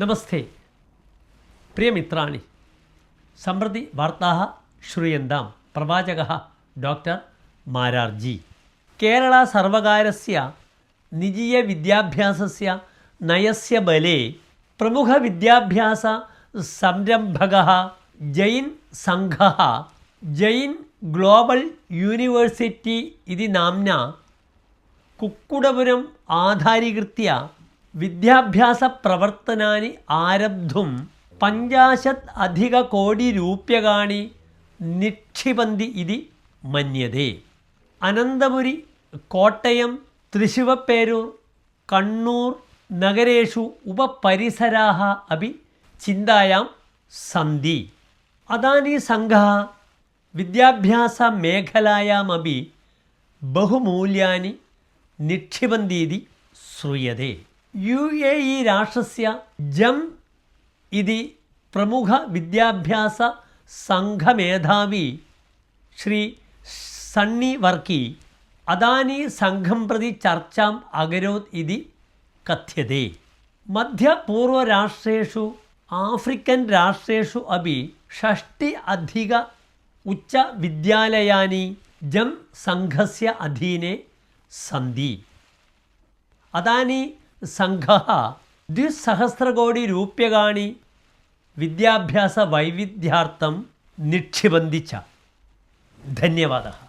നമസ്തേ. പ്രിയമിത്രാണി സമൃദ്ധി വാർത്താ ശ്രൂയന്താം. പ്രവാചക ഡോക്ടർ മാരാർജി. കേരള സർവകാരസ്യ നിജീയ വിദ്യാഭ്യാസസ്യ നയസ്യ ബലേ പ്രമുഖ വിദ്യാഭ്യാസ സംരംഭക ജൈൻ സംഘ ജൈൻ ഗ്ലോബൽ യൂണിവേഴ്സിറ്റി ഇതി നാംന കുക്കുടപുരം ആധാരീകൃത്യ വിദ്യാഭ്യാസ പ്രവർത്തനാനി ആരബ്ധും പഞ്ചാശത് അധിക കോടി രൂപ്യകാണി നിക്ഷിപന്തി ഇതി മന്യതേ. അനന്തപുരി കോട്ടയം തൃശിവപ്പേരൂർ കണ്ണൂർ നഗരേഷു ഉപപരിസരാഹ അഭി ചിന്തായാം സന്ധി. അദാനി സംഘ വിദ്യാഭ്യാസ മേഖലയാമി ബഹുമൂല്യാനി നിക്ഷിപന്തീതി ശ്രൂയതേ. യു എ ഇ രാഷ്ട്രസ്യ ജം ഇതി പ്രമുഖ വിദ്യാഭ്യാസ സംഘമേധാവി ശ്രീ സണ്ണി വർക്കി അദാനി സംഘം പ്രതി ചർച്ചാം അകരോത് ഇതി കഥ്യതേ. മധ്യപൂർവ രാഷ്ട്രേഷു ആഫ്രിക്കൻ രാഷ്ട്രേഷു അപി ഷഷ്ടി അധിക ഉച്ച വിദ്യാലയാനി ജം സംഘസ്യ അധീനെ സന്ധി. അദാനി സംഘ ദ്വിസഹസ്രകോടി രൂപ്യകാണി വിദ്യാഭ്യാസ വൈവിധ്യാർത്ഥം നിക്ഷിബന്ധിച്ച. ധന്യവാദ.